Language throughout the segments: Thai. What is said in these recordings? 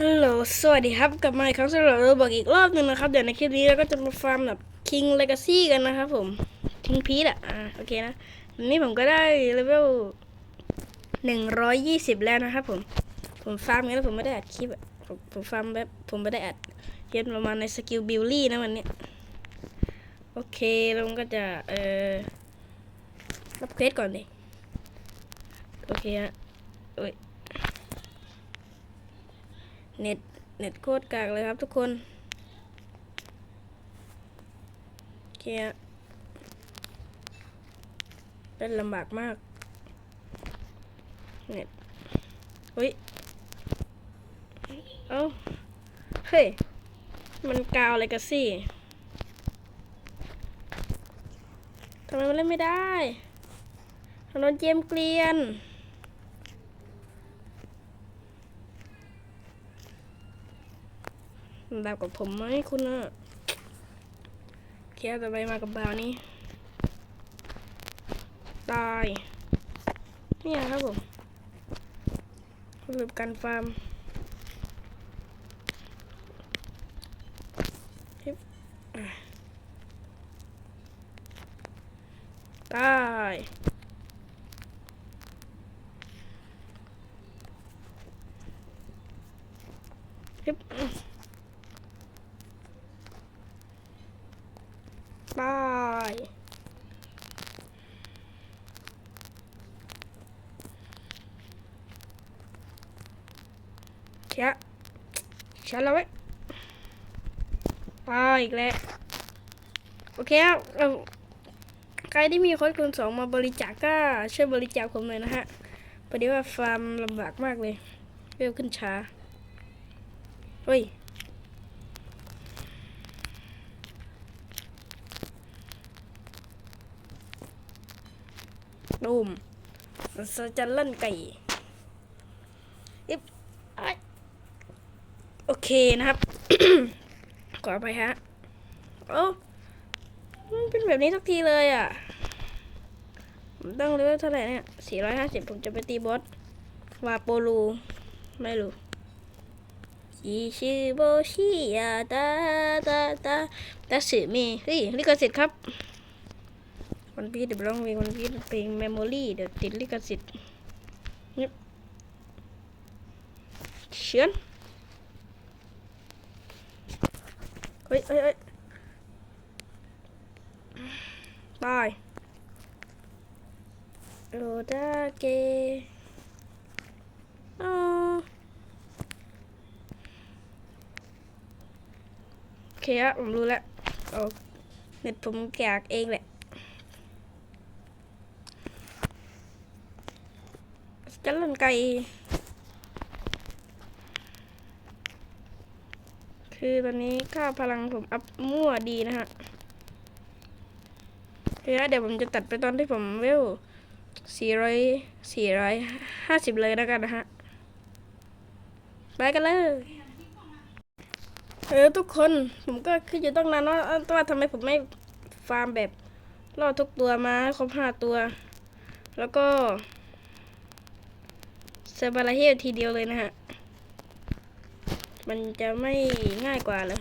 ฮัลโหล สวัสดีครับ กลับมาอีกครั้งสำหรับเราบอกอีกรอบหนึ่งนะครับ เดี๋ยวในคลิปนี้เราก็จะมาฟาร์มแบบ King Legacy กันนะครับผม King p e t อะ อ่า โอเคนะวันนี้ผมก็ได้เลเวลหนึ่งร้อยยี่สิบแล้วนะครับผม ผมฟาร์มงั้นแล้วผมไม่ได้อัดคลิปอะผมผมฟาร์มแบบ ผมไม่ได้อัดเย็นประมาณในสกิลบิลลี่นะวันนี้ โอเคแล้วมันก็จะ เอ่อ รับเควสก่อนดิ โอเคฮะเอ้ย เน็ตเน็ตโคตรกากเลยครับทุกคนเคฮะเป็นลำบากมาก เน็ตเฮ้ย เอ้า เฮ้ย มันกาวอะไรกันสิทำไมมันเล่นไม่ได้ถนนเจมส์เกลียน แบบกับผมไหมคุณอะแค่ต่อไปมากับบาวนี้ ตาย เนี่ยครับผมรูปการฟาร์มตายฮึบ ตายเชะ ฉันแล้วไว้ยตายอีกแล้ว โอเคครับใครที่มีโค้ดคูณสองมาบริจาคก็ช่วยบริจาคผมหน่อยนะฮะพอดีว่าฟาร์มลำบากมากเลยเร็วขึ้นช้า เฮ้ยตูมสจะเล่นไก่อิบ โอเคนะครับขอไปฮะโอ้เป็นแบบนี้ทุกทีเลยอะผมต้องเลเวลเท่าไหร่เนี่ย450ผมจะไปตีบอสวาโปลูไม่รู้ชิชิโบชิยาตาตาตาตาสึมีเฮ้ยลิขสิทธิ์ครับวันพีเดี๋ยวร้องเพลงวันพีเพลงเมมโมรี่เดี๋ยวติดลิขสิทธิ์นี่เชือน เฮ้ยเฮ้ยเฮ้ยตายโรดาเกอ๋อโอเคอะผมรู้แล้วเอาเน็ตผมแกกเองแหละจะเล่นไก่ คือตอนนี้ค่าพลังผมอัพมั่วดีนะฮะเดี๋ยวผมจะตัดไปตอนที่ผมเวลสี่ร้อยสี่ร้อยห้าสิบเลยแล้วกันนะฮะ ไปกันเลย เออทุกคนผมก็คือจะต้องนานว่าว่าทำไมผมไม่ฟาร์มแบบล่อทุกตัวมาครบห้าตัว แล้วก็เซบาราเฮลทีเดียวเลยนะฮะ มันจะไม่ง่ายกว่าเลย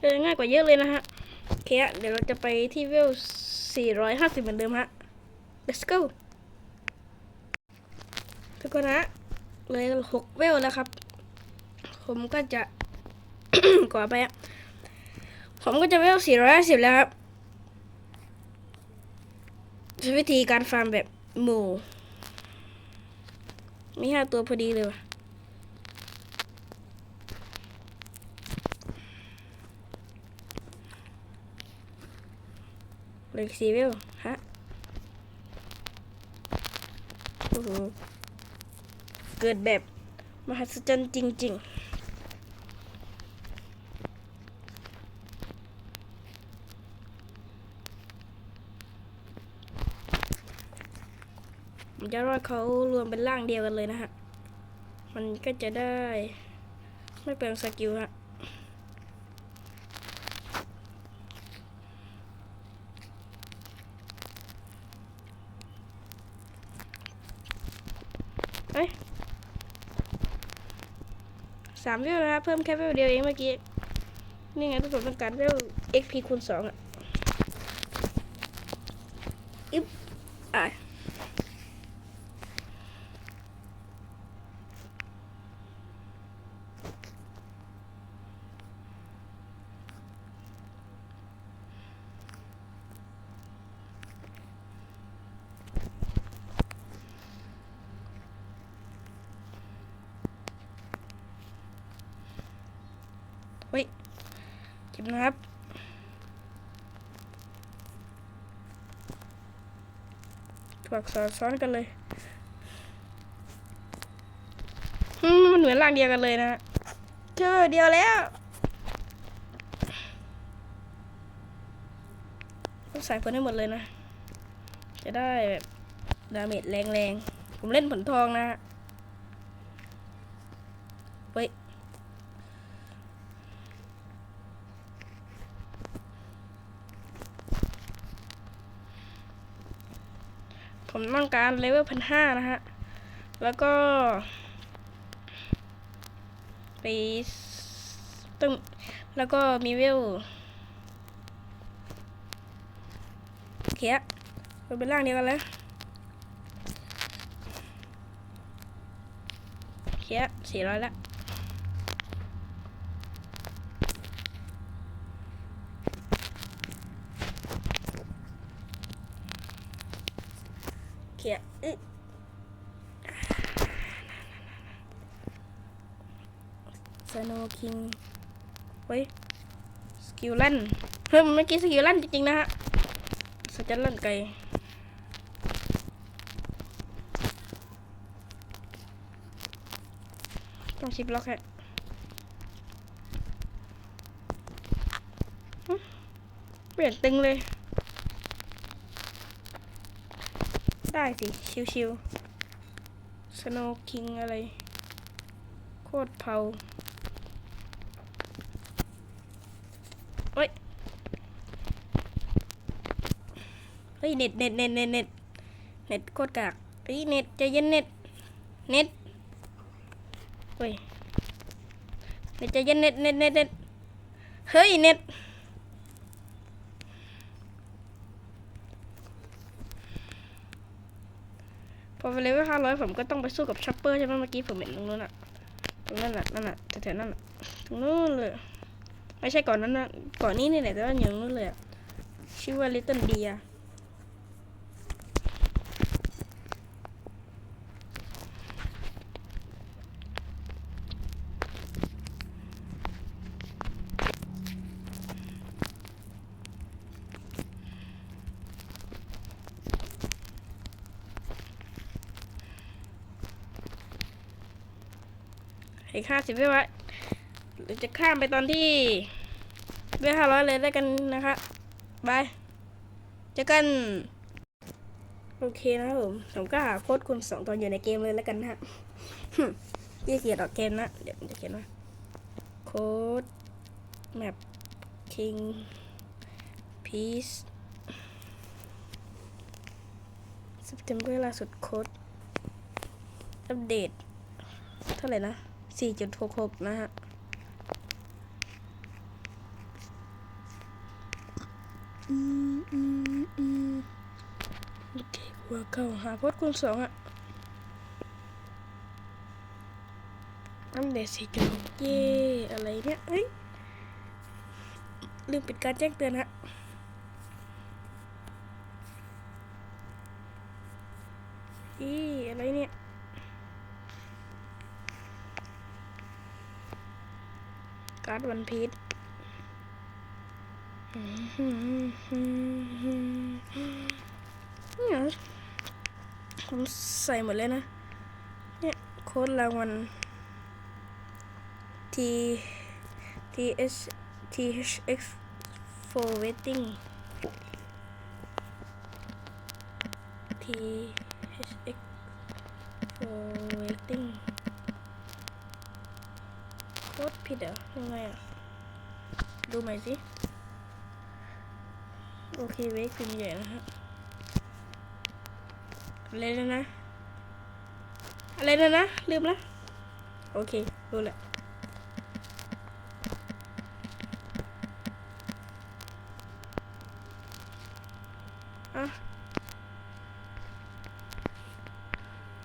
เออง่ายกว่าเยอะเลยนะฮะโอเคฮะเดี๋ยวเราจะไปที่เวล 450 เหมือนเดิมฮะ let's go ทุกคนนะเลย6เวลแล้วครับ ผมก็จะก่อไปอะผมก็จะเวล 450 แล้วครับ วิธีการฟาร์มแบบหมู่มีห้าตัวพอดีเลยว่ะเหลยสี่เวลฮะโอ้โหเกิดแบบมหัศจรรย์จริง ๆ จะว่าเขารวมเป็นร่างเดียวกันเลยนะฮะ มันก็จะได้ ไม่เปลืองสกิลฮะเอ้ยสามวิวนะเพิ่มแค่วิวเดียวเองเมื่อกี้ นี่ไงทุกคนต้องการเวล XP คูณสองอะ อึ๊บอะ เก็บนะครับตัวอักษรซ้อนกันเลยมันเหมือนร่างเดียวกันเลยนะเจอเดียวแล้วต้องใส่ผลให้หมดเลยนะ จะได้แบบดาเมจแรงๆ ผมเล่นผลทองนะฮะเฮ้ย องการเลเวลพันห้านะฮะ แล้วก็ไปต้องแล้วก็มีเวลโอเคอะเราเป็นร่างเดียวกันแล้วโอเคอะสี่ร้อยละ โอเคอะอึ๊ะสโนคิงเฮ้ยสกิลลั่นเพิ่มเมื่อกี้สกิลลั่นจริงๆนะฮะสจันลั่นไกลต้องชิปล็อกแฮะเปลี่ยนตึงเลย ได้สิ ชิวๆสโนคิงอะไร โคตรเผาเฮ้ย เฮ้ย เน็ตเน็ตเน็ตเน็ตเน็ตเน็ตโคตรกากเฮ้ย เน็ตใจเย็นเน็ต เน็ตเฮ้ยเน็ตใจเย็นเน็ตเน็ตเน็ตเน็ตเฮ้ย เน็ต ไปเลเวลห้าร้อยผมก็ต้องไปสู้กับช็อปเปอร์ใช่ไหมเมื่อกี้ผมเห็นตรงนู้นอะตรงนั้นอะนั่นอะแถวๆนั่นอะตรงนู้นเลย ไม่ใช่ก่อนนั้นนะก่อนนี้นี่แหละแต่ว่าอย่างนู้นเลยอะชื่อว่า Little Deer อีกห้าสิบวิไว้หรือจะข้ามไปตอนที่เวลห้าร้อยเลยได้กันนะคะบายเจอกัน โอเคนะครับผมผมก็หาโค้ดคุณสองตอนอยู่ในเกมเลยแล้วกันนะฮะยี่เกียดออกเกมนะเดี๋ยวผมจะเขียนว่าโค้ดแมปคิงพีซ September ล่าสุดโค้ดอัปเดต เท่าไหร่นะ 4.66 นะฮะอืมอืมอืมโอเคหัวเก่าหาพสต์คูณสองอะอัปเดตสี่จุดเย่อะไรเนี่ย เฮ้ย ลืมปิดการแจ้งเตือนฮะ อีอะไรเนี่ย การ์ดวันพีชเนี่ยผมใส่หมดเลยนะ เนี่ยโค้ดรางวัล T T H T H X for waiting T H X for waiting โพสผิดเหรอยังไงอะดูใหม่สิ โอเคเวกคุณใหญ่นะฮะอะไรนะนะ อะไรนะนะ ลืมละ โอเค รู้ละ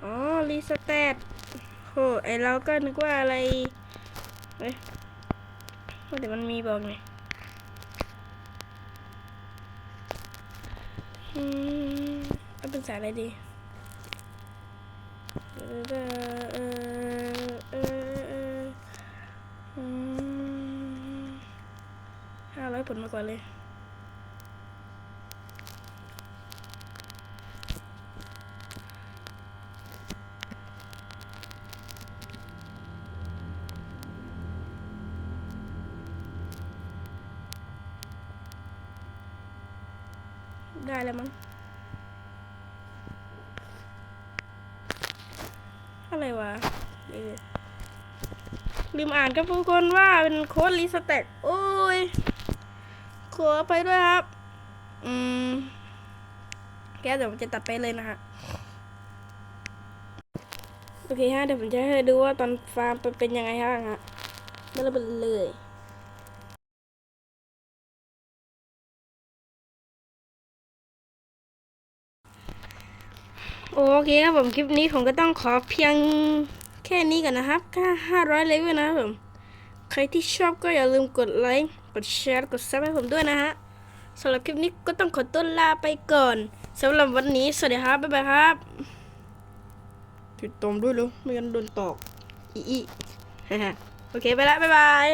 อ๋อรีสเตทโหไอเราก็นึกว่าอะไร เฮ้ยว่าเดี๋ยวมันมีบอกไงอืมเอาเป็นสายอะไรดีห้าร้อยผลมาก่อนเลย ได้แล้วมั้ง อะไรวะลืมอ่านกับทุกคนว่าเป็นโค้ดรีสแต็กโอ้ย ขอไปด้วยครับ อืม แกเดี๋ยวผมจะตัดไปเลยนะฮะ โอเคฮะ เดี๋ยวผมจะให้ดูว่าตอนฟาร์มเป็นยังไงฮะฮะเริ่มเลย โอเคครับผมคลิปนี้ผมก็ต้องขอเพียงแค่นี้ก่อนนะครับแค่ห้าร้อยเลเวลนะครับผมใครที่ชอบก็อย่าลืมกดไลค์กดแชร์กดซับให้ผมด้วยนะฮะสำหรับคลิปนี้ก็ต้องขอตัวลาไปก่อนสำหรับวันนี้สวัสดีครับบ๊ายบายครับติดตามด้วยเลยไม่งั้นโดนตอกอีอีโอเคไปละบ๊ายบาย